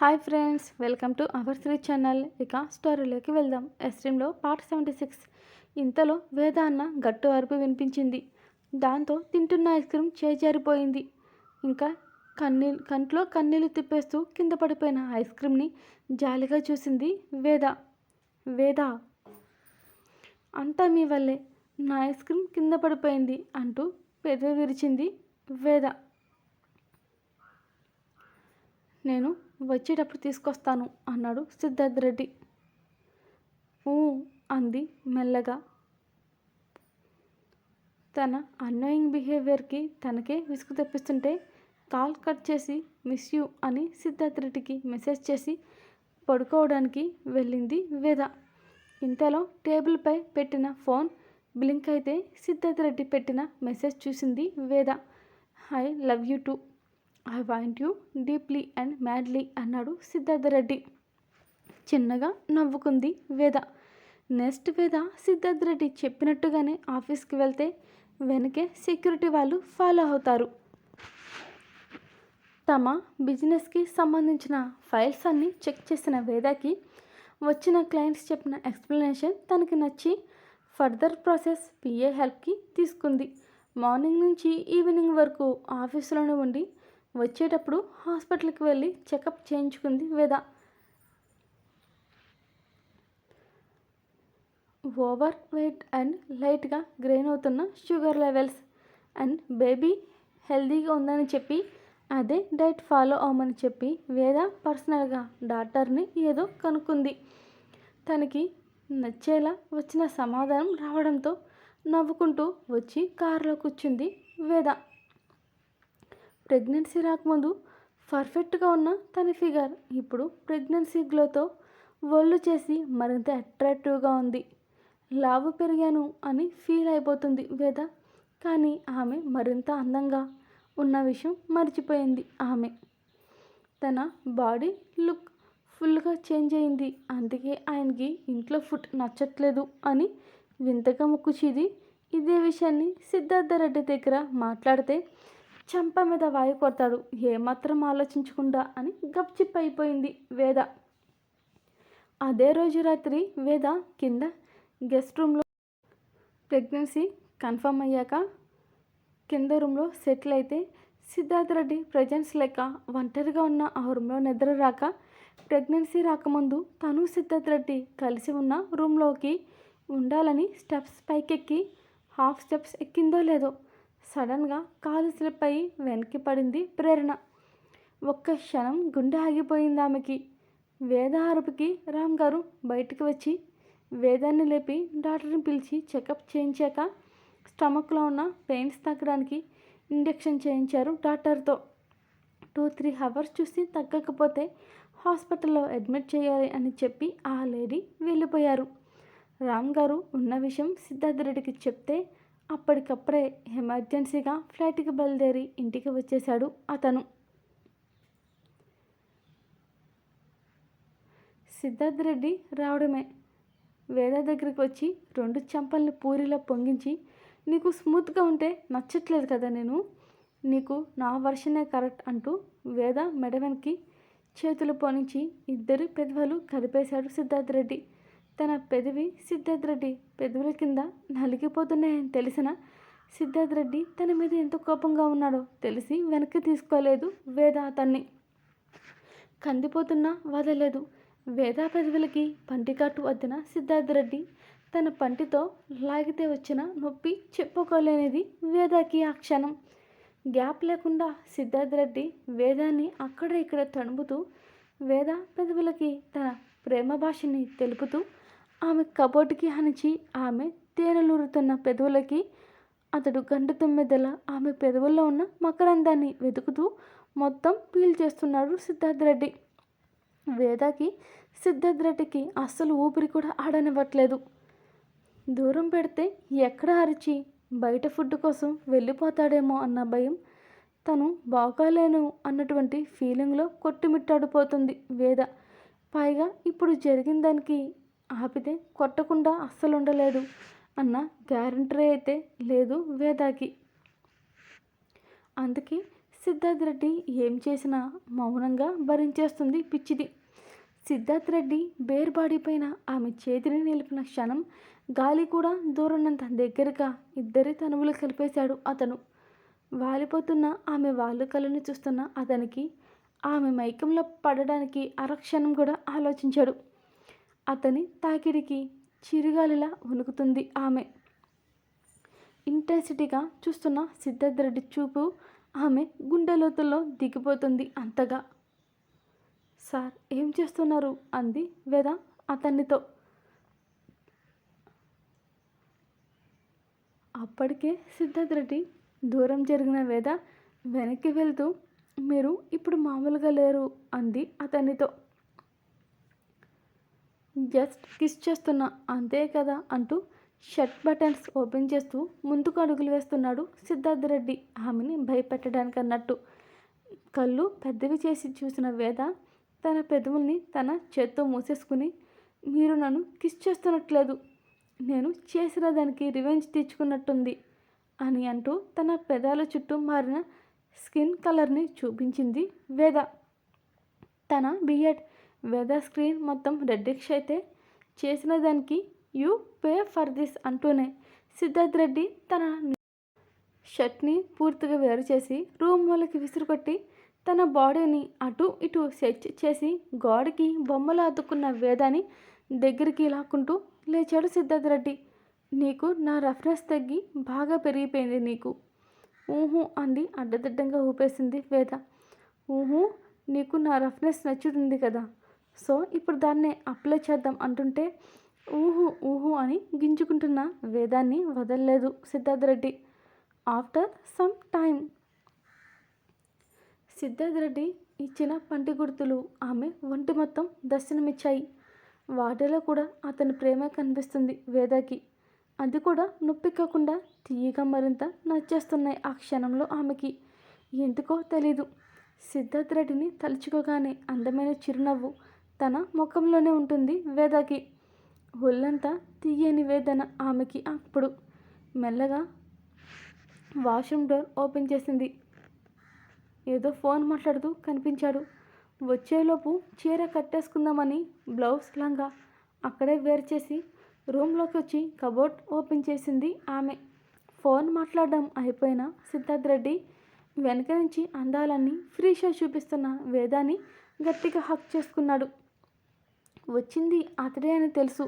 Hi friends welcome to our Sri channel. ఇక స్టోరీలోకి వెళ్దాం. ఎస్ట్రీమ్లో పార్ట్ సెవెంటీ సిక్స్. ఇంతలో వేద అన్న గట్టు అరుపు వినిపించింది. దాంతో తింటున్న ఐస్ క్రీమ్ చేజారిపోయింది. ఇంకా కన్నీ కంట్లో కన్నీళ్ళు తిప్పేస్తూ కింద పడిపోయిన ఐస్ క్రీమ్ని జాలిగా చూసింది వేద. వేద అంతా మీ వల్లే. నా ఐస్ క్రీమ్ కింద పడిపోయింది అంటూ పెదవి విరిచింది వేద. నేను వచ్చేటప్పుడు తీసుకొస్తాను అన్నాడు సిద్ధార్థ్ రెడ్డి. ఊ అంది మెల్లగా. తన అన్నోయింగ్ బిహేవియర్కి తనకే విసుగు తెప్పిస్తుంటే కాల్ కట్ చేసి మిస్ యూ అని సిద్ధార్థ్ రెడ్డికి మెసేజ్ చేసి పడుకోవడానికి వెళ్ళింది వేద. ఇంతలో టేబుల్పై పెట్టిన ఫోన్ బ్లింక్ అయితే సిద్ధార్థ్ రెడ్డి పెట్టిన మెసేజ్ చూసింది Veda. I love you too I want you deeply and madly అన్నాడు సిద్ధార్థ రెడ్డి చిన్నగా నవ్వుకుంది వేద. నెక్స్ట్ వేద సిద్ధార్థ రెడ్డి చెప్పినట్టుగానే ఆఫీస్కి వెళ్తే వెనకే సెక్యూరిటీ వాళ్ళు ఫాలో అవుతారు. తమ బిజినెస్కి సంబంధించిన ఫైల్స్ అన్నీ చెక్ చేసిన వేదకి వచ్చిన క్లయింట్స్ చెప్పిన ఎక్స్ప్లెనేషన్ తనకి నచ్చి ఫర్దర్ ప్రాసెస్ పిఏ హెల్ప్కి తీసుకుంది. మార్నింగ్ నుంచి ఈవినింగ్ వరకు ఆఫీసులోనే ఉండి వచ్చేటప్పుడు హాస్పిటల్కి వెళ్ళి చెకప్ చేయించుకుంది వేద. ఓవర్ వెయిట్ అండ్ లైట్గా గ్రెయిన్ అవుతున్న షుగర్ లెవెల్స్ అండ్ బేబీ హెల్తీగా ఉందని చెప్పి అదే డైట్ ఫాలో అవ్వమని చెప్పి వేద పర్సనల్గా డాక్టర్ని ఏదో కనుక్కుంది. తనకి నచ్చేలా వచ్చిన సమాధానం రావడంతో నవ్వుకుంటూ వచ్చి కారులో కూర్చుంది వేద. ప్రెగ్నెన్సీ రాకముందు పర్ఫెక్ట్గా ఉన్న తన ఫిగర్ ఇప్పుడు ప్రెగ్నెన్సీ గ్లోతో ఒళ్ళు చేసి మరింత అట్రాక్టివ్గా ఉంది. లావు పెరిగాను అని ఫీల్ అయిపోతుంది వేద. కానీ ఆమె మరింత అందంగా ఉన్న విషయం మర్చిపోయింది ఆమె. తన బాడీ లుక్ ఫుల్గా చేంజ్ అయింది. అందుకే ఆయనకి ఇంట్లో ఫుడ్ నచ్చట్లేదు అని వింతగా ముక్కుచిది. ఇదే విషయాన్ని సిద్ధార్థ రెడ్డి దగ్గర మాట్లాడితే చంప మీద వాయు కొడతాడు. ఏమాత్రం ఆలోచించకుండా అని గప్చిప్ అయిపోయింది వేద. అదే రోజు రాత్రి వేద కింద గెస్ట్ రూమ్లో ప్రెగ్నెన్సీ కన్ఫర్మ్ అయ్యాక కింద రూమ్లో సెటిల్ అయితే సిద్ధార్థ రెడ్డి ప్రజెన్స్ లేక ఒంటరిగా ఉన్న ఆ రూమ్లో నిద్ర రాక ప్రెగ్నెన్సీ రాకముందు తను సిద్ధార్థ రెడ్డి కలిసి ఉన్న రూమ్లోకి ఉండాలని స్టెప్స్ పైకెక్కి హాఫ్ స్టెప్స్ ఎక్కిందో లేదో సడన్గా కాలు స్లిప్ అయ్యి వెనక్కి పడింది ప్రేరణ. ఒక్క క్షణం గుండె ఆగిపోయింది ఆమెకి. వేద అరుపుకి రామ్ గారు బయటికి వచ్చి వేదాన్ని లేపి డాక్టర్ని పిలిచి చెకప్ చేయించాక స్టమక్లో ఉన్న పెయిన్స్ తగ్గడానికి ఇంజెక్షన్ చేయించారు డాక్టర్తో. టూ త్రీ అవర్స్ చూసి తగ్గకపోతే హాస్పిటల్లో అడ్మిట్ చేయాలి అని చెప్పి ఆ లేడీ వెళ్ళిపోయారు. రామ్ గారు ఉన్న విషయం సిద్ధార్థ రెడ్డికి చెప్తే అప్పటికప్పుడే ఎమర్జెన్సీగా ఫ్లైట్కి బయలుదేరి ఇంటికి వచ్చేశాడు అతను. సిద్ధార్థ రెడ్డి రావడమే. వేద దగ్గరికి వచ్చి రెండు చెంపల్ని పూరిలో పొంగించి నీకు స్మూత్గా ఉంటే నచ్చట్లేదు కదా నేను? నీకు నా వర్షనే కరెక్ట్ అంటూ వేద మెడవెన్కి చేతులు పోనించి ఇద్దరు పెదవులు కలిపేశాడు సిద్ధార్థ రెడ్డి. తన పెదవి సిద్ధార్థ రెడ్డి పెదవుల కింద నలిగిపోతున్నాయని తెలిసిన సిద్ధార్థ రెడ్డి తన మీద ఎంత కోపంగా ఉన్నాడో తెలిసి వెనక్కి తీసుకోలేదు వేద అతన్ని కందిపోతున్నా వదలేదు వేద పెదవులకి పంటికాటు వద్దిన సిద్ధార్థ రెడ్డి తన పంటితో లాగితే వచ్చిన నొప్పి చెప్పుకోలేనిది వేదాకి ఆ క్షణం. గ్యాప్ లేకుండా సిద్ధార్థ రెడ్డి వేదాన్ని అక్కడ ఇక్కడ తణుపుతూ వేద పెదవులకి తన ప్రేమ భాషని తెలుపుతూ ఆమె కబోర్డుకి హనిచి ఆమె తేనెలూరుతున్న పెదవులకి అతడు గంట తొమ్మిదల ఆమె పెదవుల్లో ఉన్న మకరందాన్ని వెతుకుతూ మొత్తం పీల్ చేస్తున్నాడు సిద్ధార్థ రెడ్డి వేదాకి సిద్ధార్థ రెడ్డికి అస్సలు ఊపిరి కూడా ఆడనివ్వట్లేదు. దూరం పెడితే ఎక్కడ అరిచి బయట ఫుడ్ కోసం వెళ్ళిపోతాడేమో అన్న భయం తను బాగాలేను అన్నటువంటి ఫీలింగ్లో కొట్టుమిట్టాడిపోతుంది వేద. పైగా ఇప్పుడు జరిగిన దానికి ఆపితే కొట్టకుండా అస్సలు ఉండలేడు అన్న గ్యారంటీ అయితే లేదు వేదాకి. అందుకే సిద్ధార్థ్ రెడ్డి ఏం చేసినా మౌనంగా భరించేస్తుంది పిచ్చిది. సిద్ధార్థ్ రెడ్డి బేర్ బాడీ పైన ఆమె చేతిని నిలిపిన క్షణం గాలి కూడా దూరనంత దగ్గరగా ఇద్దరి తనువులు కలిపేశాడు అతను. వాలిపోతున్న ఆమె వాళ్ళు కళ్ళని చూస్తున్న అతనికి ఆమె మైకంలో పడడానికి అరక్షణం కూడా ఆలోచించాడు. అతని తాకిడికి చిరుగాలిలా వణుకుతుంది ఆమె. ఇంటెన్సిటీగా చూస్తున్న సిద్ధార్థ రెడ్డి చూపు ఆమె గుండె లోతుల్లో దిగిపోతుంది అంతగా. సార్ ఏం చేస్తున్నారు? అంది వేద అతనితో అప్పటికే సిద్ధార్థ రెడ్డి దూరం జరిగిన వేద వెనక్కి వెళ్తూ మీరు ఇప్పుడు మామూలుగా లేరు అంది అతనితో జస్ట్ కిస్ చేస్తున్నా అంతే కదా అంటూ షర్ట్ బటన్స్ ఓపెన్ చేస్తూ ముందుకు అడుగులు వేస్తున్నాడు సిద్ధార్థ రెడ్డి. ఆమెని భయపెట్టడానికి అన్నట్టు కళ్ళు పెద్దవి చేసి చూసిన వేద తన పెదవుల్ని తన చేత్తో మూసేసుకుని మీరు నన్ను కిస్ చేస్తున్నట్లేదు. నేను చేసిన దానికి రివెంజ్ తీర్చుకున్నట్టుంది అని అంటూ తన పెదాల చుట్టూ మారిన స్కిన్ కలర్ని చూపించింది వేద. తన బిఎడ్ వెదర్ స్క్రీన్ మొత్తం రెడ్డిష్ అయితే చేసిన దానికి యూ పే ఫర్ దిస్ అంటూనే సిద్ధార్థ్ రెడ్డి తన షర్ట్ని పూర్తిగా వేరు చేసి రూమ్ మూలకి విసురుకొట్టి తన బాడీని అటు ఇటు సెర్చ్ చేసి గోడకి బొమ్మలు అతుక్కున్న వేదాని దగ్గరికి లాక్కుంటూ లేచాడు సిద్ధార్థ్ రెడ్డి. నీకు నా రఫ్నెస్ తగ్గి బాగా పెరిగిపోయింది నీకు. ఊహు అంది అడ్డదిడ్డంగా ఊపేసింది వేద. ఊహు నీకు నా రఫ్నెస్ నచ్చుతుంది కదా. సో ఇప్పుడు దాన్నే అప్లై చేద్దాం అంటుంటే ఊహు ఊహు అని గింజుకుంటున్న వేదాన్ని వదలలేదు Siddhartha Reddy. After some time Siddhartha Reddy ఇచ్చిన పంటి గుర్తులు ఆమె ఒంటి మొత్తం దర్శనమిచ్చాయి. వాటిలో కూడా అతని ప్రేమ కనిపిస్తుంది వేదకి. అది కూడా నొప్పి కాకుండా తీయగా మరింత నచ్చేస్తున్నాయి ఆ క్షణంలో ఆమెకి. ఎందుకో తెలీదు. సిద్ధార్థ్ రెడ్డిని తలుచుకోగానే అందమైన చిరునవ్వు తన ముఖంలోనే ఉంటుంది వేదకి. ఒళ్ళంతా తీయని వేదన ఆమెకి అప్పుడు. మెల్లగా వాష్రూమ్ డోర్ ఓపెన్ చేసింది. ఏదో ఫోన్ మాట్లాడుతూ కనిపించాడు. వచ్చేలోపు చీర కట్టేసుకుందామని బ్లౌజ్ లంగా అక్కడే వేరు చేసి రూమ్లోకి వచ్చి కబోర్డ్ ఓపెన్ చేసింది ఆమె. ఫోన్ మాట్లాడడం అయిపోయిన సిద్ధార్థ్ రెడ్డి వెనక నుంచి అందాలన్నీ ఫ్రీ షో చూపిస్తున్న వేదాన్ని గట్టిగా హక్ చేసుకున్నాడు. వచ్చింది అతడే అని తెలుసు.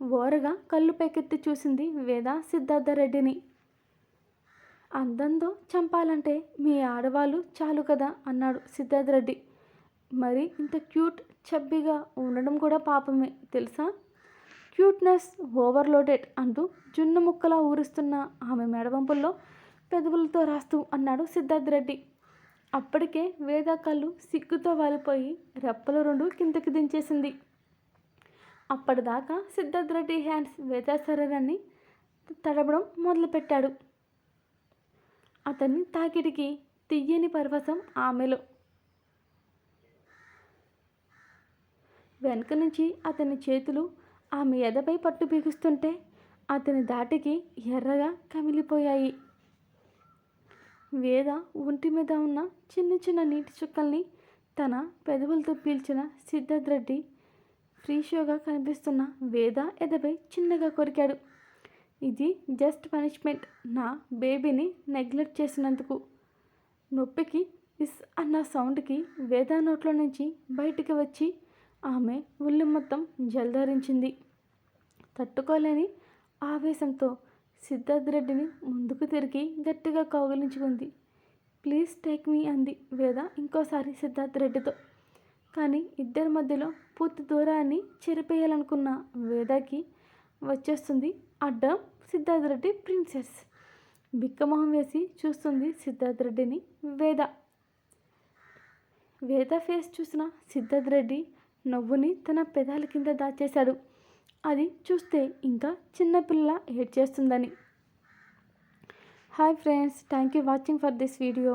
ఓరగా కళ్ళు పైకెత్తి చూసింది వేద సిద్ధార్థ రెడ్డిని అందంతో చంపాలంటే మీ ఆడవాళ్ళు చాలు కదా అన్నాడు సిద్ధార్థ రెడ్డి మరి ఇంత క్యూట్ చబ్బిగా ఉండడం కూడా పాపమే తెలుసా? క్యూట్నెస్ ఓవర్లోడెడ్ అంటూ జున్ను ముక్కలా ఊరుస్తున్న ఆమె మెడవంపుల్లో పెదవులతో రాస్తూ అన్నాడు సిద్ధార్థరెడ్డి. అప్పటికే వేద కళ్ళు సిగ్గుతో వాలిపోయి రెప్పలు రెండు కిందకి దించేసింది. అప్పటిదాకా సిద్ధార్థ్ రెడ్డి హ్యాండ్స్ వేద శరీరాన్ని తడపడం మొదలుపెట్టాడు. అతన్ని తాకిడికి తియ్యని పరవశం ఆమెలో. వెనక నుంచి అతని చేతులు ఆమె ఎదపై పట్టు బిగుస్తుంటే అతని దాటికి ఎర్రగా కమిలిపోయాయి. వేద ఒంటి మీద ఉన్న చిన్న చిన్న నీటి చుక్కల్ని తన పెదవులతో పీల్చిన సిద్ధార్థ్ రెడ్డి ఫ్రీ షోగా కనిపిస్తున్న వేద ఎదపై చిన్నగా కొరికాడు. ఇది జస్ట్ పనిష్మెంట్. నా బేబీని నెగ్లెక్ట్ చేసినందుకు. నొప్పికి ఇస్ అన్న సౌండ్కి వేద నోట్లో నుంచి బయటికి వచ్చి ఆమె ఒళ్ళు మొత్తం జల్దరించింది తట్టుకోలేని ఆవేశంతో సిద్ధార్థ్ రెడ్డిని ముందుకు తిరిగి గట్టిగా కౌగిలించుకుంది. ప్లీజ్ టేక్ మీ అంది వేద ఇంకోసారి సిద్ధార్థ్ రెడ్డితో. కానీ ఇద్దరి మధ్యలో పూర్తి దూరాన్ని చెరిపేయాలనుకున్న వేదకి వచ్చేస్తుంది అడ్డం సిద్ధార్థ్ రెడ్డి ప్రిన్సెస్. బిక్కమొహం వేసి చూస్తుంది సిద్ధార్థ రెడ్డిని వేద. వేద ఫేస్ చూసిన సిద్ధార్థ్ రెడ్డి నవ్వుని తన పెదాల కింద దాచేశాడు. అది చూస్తే ఇంకా చిన్నపిల్ల ఏడ్ చేస్తుందని hi friends thank you watching for this video.